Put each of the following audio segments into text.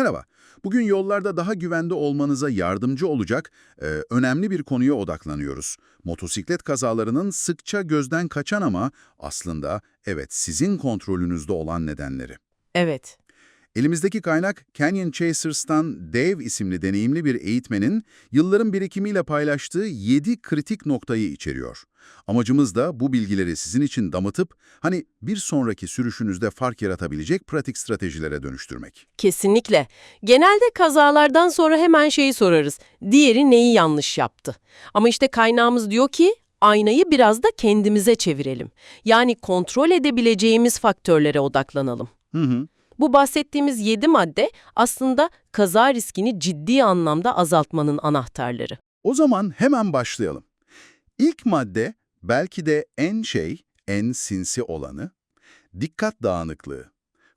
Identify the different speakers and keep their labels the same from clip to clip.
Speaker 1: Merhaba. Bugün yollarda daha güvende olmanıza yardımcı olacak e, önemli bir konuya odaklanıyoruz. Motosiklet kazalarının sıkça gözden kaçan ama aslında evet sizin kontrolünüzde olan nedenleri.
Speaker 2: Evet.
Speaker 1: Elimizdeki kaynak Canyon Chasers'tan Dave isimli deneyimli bir eğitmenin yılların birikimiyle paylaştığı 7 kritik noktayı içeriyor. Amacımız da bu bilgileri sizin için damıtıp hani bir sonraki sürüşünüzde fark yaratabilecek pratik stratejilere dönüştürmek.
Speaker 2: Kesinlikle. Genelde kazalardan sonra hemen şeyi sorarız. Diğeri neyi yanlış yaptı? Ama işte kaynağımız diyor ki aynayı biraz da kendimize çevirelim. Yani kontrol edebileceğimiz faktörlere odaklanalım.
Speaker 1: Hı hı.
Speaker 2: Bu bahsettiğimiz 7 madde aslında kaza riskini ciddi anlamda azaltmanın anahtarları.
Speaker 1: O zaman hemen başlayalım. İlk madde belki de en şey, en sinsi olanı, dikkat dağınıklığı.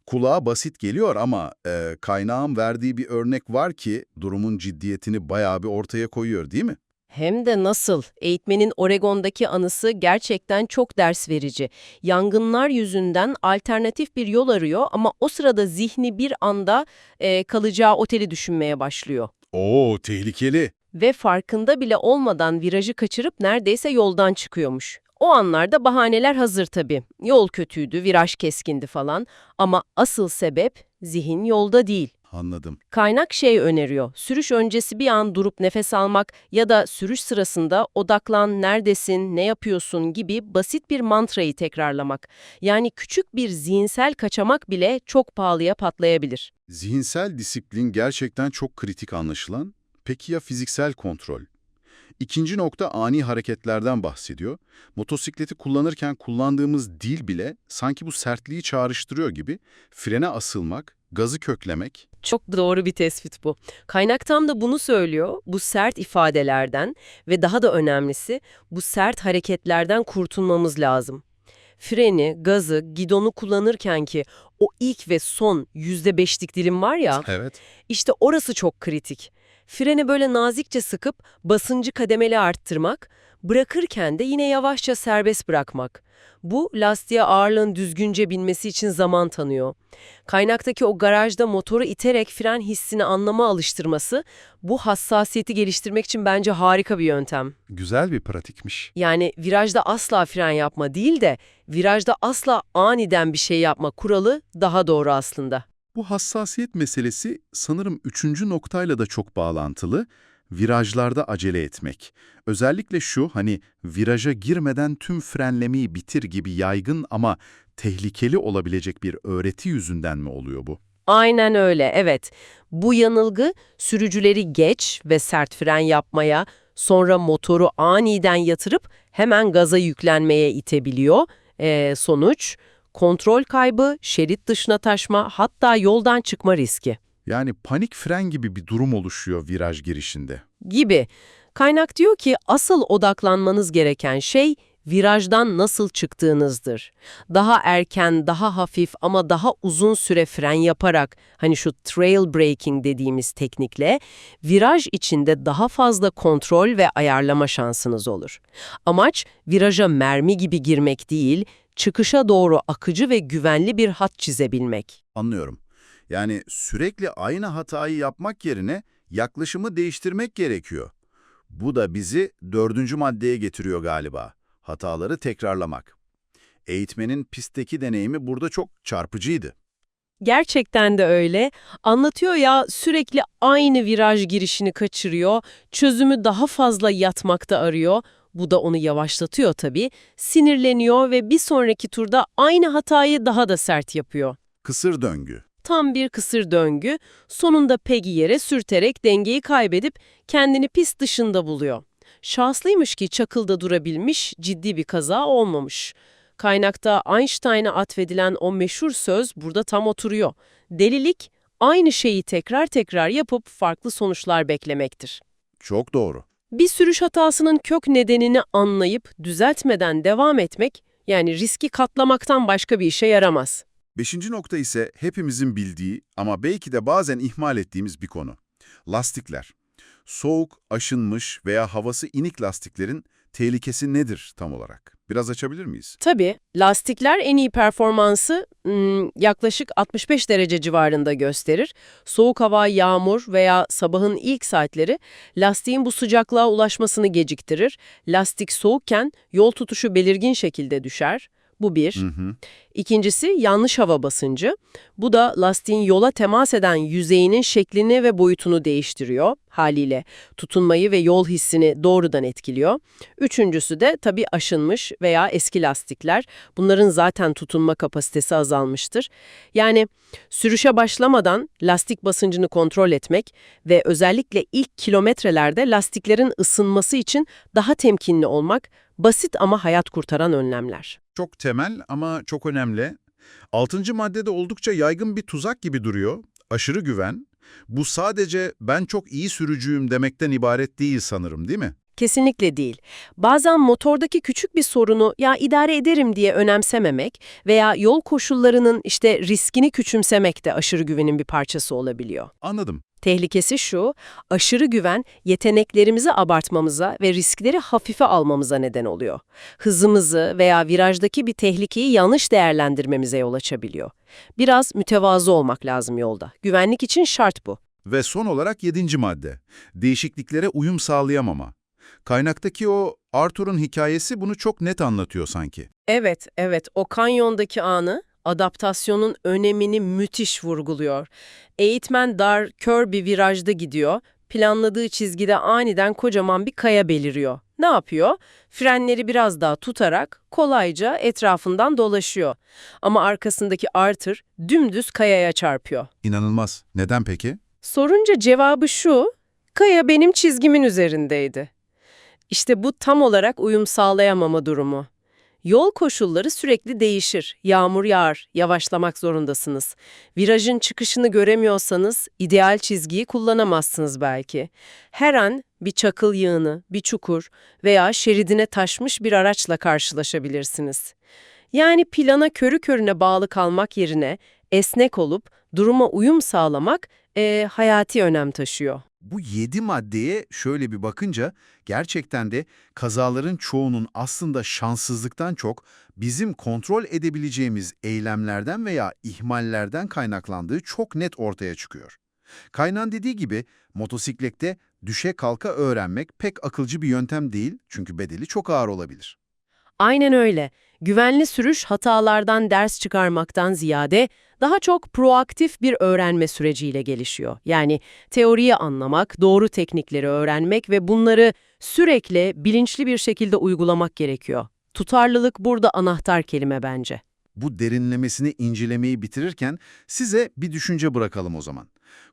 Speaker 1: Kulağa basit geliyor ama e, kaynağın verdiği bir örnek var ki durumun ciddiyetini bayağı bir ortaya koyuyor değil mi?
Speaker 2: Hem de nasıl? Eğitmenin Oregon'daki anısı gerçekten çok ders verici. Yangınlar yüzünden alternatif bir yol arıyor ama o sırada zihni bir anda e, kalacağı oteli düşünmeye başlıyor.
Speaker 1: Oo tehlikeli.
Speaker 2: Ve farkında bile olmadan virajı kaçırıp neredeyse yoldan çıkıyormuş. O anlarda bahaneler hazır tabii. Yol kötüydü, viraj keskindi falan ama asıl sebep zihin yolda değil.
Speaker 1: Anladım.
Speaker 2: Kaynak şey öneriyor, sürüş öncesi bir an durup nefes almak ya da sürüş sırasında odaklan, neredesin, ne yapıyorsun gibi basit bir mantrayı tekrarlamak. Yani küçük bir zihinsel kaçamak bile çok pahalıya patlayabilir.
Speaker 1: Zihinsel disiplin gerçekten çok kritik anlaşılan. Peki ya fiziksel kontrol? İkinci nokta ani hareketlerden bahsediyor. Motosikleti kullanırken kullandığımız dil bile sanki bu sertliği çağrıştırıyor gibi frene asılmak, gazı köklemek.
Speaker 2: Çok doğru bir tespit bu. Kaynak tam da bunu söylüyor. Bu sert ifadelerden ve daha da önemlisi bu sert hareketlerden kurtulmamız lazım. Freni, gazı, gidonu kullanırken ki o ilk ve son %5'lik dilim var ya,
Speaker 1: Evet.
Speaker 2: işte orası çok kritik. Freni böyle nazikçe sıkıp basıncı kademeli arttırmak, bırakırken de yine yavaşça serbest bırakmak. Bu lastiğe ağırlığın düzgünce binmesi için zaman tanıyor. Kaynaktaki o garajda motoru iterek fren hissini anlama alıştırması bu hassasiyeti geliştirmek için bence harika bir yöntem.
Speaker 1: Güzel bir pratikmiş.
Speaker 2: Yani virajda asla fren yapma değil de virajda asla aniden bir şey yapma kuralı daha doğru aslında.
Speaker 1: Bu hassasiyet meselesi sanırım üçüncü noktayla da çok bağlantılı. Virajlarda acele etmek. Özellikle şu hani viraja girmeden tüm frenlemeyi bitir gibi yaygın ama tehlikeli olabilecek bir öğreti yüzünden mi oluyor bu?
Speaker 2: Aynen öyle, evet. Bu yanılgı sürücüleri geç ve sert fren yapmaya, sonra motoru aniden yatırıp hemen gaza yüklenmeye itebiliyor. Ee, sonuç, kontrol kaybı, şerit dışına taşma, hatta yoldan çıkma riski
Speaker 1: Yani panik fren gibi bir durum oluşuyor viraj girişinde.
Speaker 2: gibi. Kaynak diyor ki asıl odaklanmanız gereken şey virajdan nasıl çıktığınızdır. Daha erken, daha hafif ama daha uzun süre fren yaparak hani şu trail braking dediğimiz teknikle viraj içinde daha fazla kontrol ve ayarlama şansınız olur. Amaç viraja mermi gibi girmek değil, çıkışa doğru akıcı ve güvenli bir hat çizebilmek.
Speaker 1: Anlıyorum. Yani sürekli aynı hatayı yapmak yerine yaklaşımı değiştirmek gerekiyor. Bu da bizi dördüncü maddeye getiriyor galiba. Hataları tekrarlamak. Eğitmenin pistteki deneyimi burada çok çarpıcıydı.
Speaker 2: Gerçekten de öyle. Anlatıyor ya sürekli aynı viraj girişini kaçırıyor, çözümü daha fazla yatmakta arıyor. Bu da onu yavaşlatıyor tabii. Sinirleniyor ve bir sonraki turda aynı hatayı daha da sert yapıyor.
Speaker 1: Kısır döngü.
Speaker 2: Tam bir kısır döngü, sonunda Peggy yere sürterek dengeyi kaybedip kendini pist dışında buluyor. Şanslıymış ki çakılda durabilmiş, ciddi bir kaza olmamış. Kaynakta Einstein'a atfedilen o meşhur söz burada tam oturuyor. Delilik, aynı şeyi tekrar tekrar yapıp farklı sonuçlar beklemektir.
Speaker 1: Çok doğru.
Speaker 2: Bir sürüş hatasının kök nedenini anlayıp düzeltmeden devam etmek, yani riski katlamaktan başka bir işe yaramaz.
Speaker 1: Beşinci nokta ise hepimizin bildiği ama belki de bazen ihmal ettiğimiz bir konu. Lastikler. Soğuk, aşınmış veya havası inik lastiklerin tehlikesi nedir tam olarak? Biraz açabilir miyiz?
Speaker 2: Tabii, lastikler en iyi performansı yaklaşık 65 derece civarında gösterir. Soğuk hava, yağmur veya sabahın ilk saatleri lastiğin bu sıcaklığa ulaşmasını geciktirir. Lastik soğukken yol tutuşu belirgin şekilde düşer. Bu bir.
Speaker 1: Hı hı.
Speaker 2: İkincisi yanlış hava basıncı. Bu da lastiğin yola temas eden yüzeyinin şeklini ve boyutunu değiştiriyor haliyle. Tutunmayı ve yol hissini doğrudan etkiliyor. Üçüncüsü de tabii aşınmış veya eski lastikler. Bunların zaten tutunma kapasitesi azalmıştır. Yani sürüşe başlamadan lastik basıncını kontrol etmek ve özellikle ilk kilometrelerde lastiklerin ısınması için daha temkinli olmak basit ama hayat kurtaran önlemler.
Speaker 1: Çok temel ama çok önemli. Altıncı maddede oldukça yaygın bir tuzak gibi duruyor. Aşırı güven. Bu sadece ben çok iyi sürücüyüm demekten ibaret değil sanırım değil mi?
Speaker 2: Kesinlikle değil. Bazen motordaki küçük bir sorunu ya idare ederim diye önemsememek veya yol koşullarının işte riskini küçümsemek de aşırı güvenin bir parçası olabiliyor.
Speaker 1: Anladım.
Speaker 2: Tehlikesi şu, aşırı güven yeteneklerimizi abartmamıza ve riskleri hafife almamıza neden oluyor. Hızımızı veya virajdaki bir tehlikeyi yanlış değerlendirmemize yol açabiliyor. Biraz mütevazı olmak lazım yolda. Güvenlik için şart bu.
Speaker 1: Ve son olarak yedinci madde. Değişikliklere uyum sağlayamama. Kaynaktaki o Arthur'un hikayesi bunu çok net anlatıyor sanki.
Speaker 2: Evet, evet. O kanyondaki anı adaptasyonun önemini müthiş vurguluyor. Eğitmen dar, kör bir virajda gidiyor. Planladığı çizgide aniden kocaman bir kaya beliriyor. Ne yapıyor? Frenleri biraz daha tutarak kolayca etrafından dolaşıyor. Ama arkasındaki Arthur dümdüz kayaya çarpıyor.
Speaker 1: İnanılmaz. Neden peki?
Speaker 2: Sorunca cevabı şu, kaya benim çizgimin üzerindeydi. İşte bu tam olarak uyum sağlayamama durumu. Yol koşulları sürekli değişir. Yağmur yağar, yavaşlamak zorundasınız. Virajın çıkışını göremiyorsanız ideal çizgiyi kullanamazsınız belki. Her an bir çakıl yığını, bir çukur veya şeridine taşmış bir araçla karşılaşabilirsiniz. Yani plana körü körüne bağlı kalmak yerine esnek olup duruma uyum sağlamak eee, hayati önem taşıyor.
Speaker 1: Bu yedi maddeye şöyle bir bakınca gerçekten de kazaların çoğunun aslında şanssızlıktan çok bizim kontrol edebileceğimiz eylemlerden veya ihmallerden kaynaklandığı çok net ortaya çıkıyor. Kaynağın dediği gibi motosiklette düşe kalka öğrenmek pek akılcı bir yöntem değil çünkü bedeli çok ağır olabilir.
Speaker 2: Aynen öyle. Güvenli sürüş hatalardan ders çıkarmaktan ziyade daha çok proaktif bir öğrenme süreciyle gelişiyor. Yani teoriyi anlamak, doğru teknikleri öğrenmek ve bunları sürekli bilinçli bir şekilde uygulamak gerekiyor. Tutarlılık burada anahtar kelime bence.
Speaker 1: Bu derinlemesini incelemeyi bitirirken size bir düşünce bırakalım o zaman.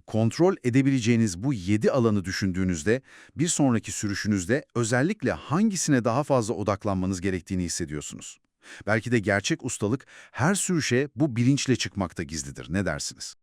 Speaker 1: Kontrol edebileceğiniz bu 7 alanı düşündüğünüzde bir sonraki sürüşünüzde özellikle hangisine daha fazla odaklanmanız gerektiğini hissediyorsunuz? Belki de gerçek ustalık her sürüşe bu bilinçle çıkmakta gizlidir. Ne dersiniz?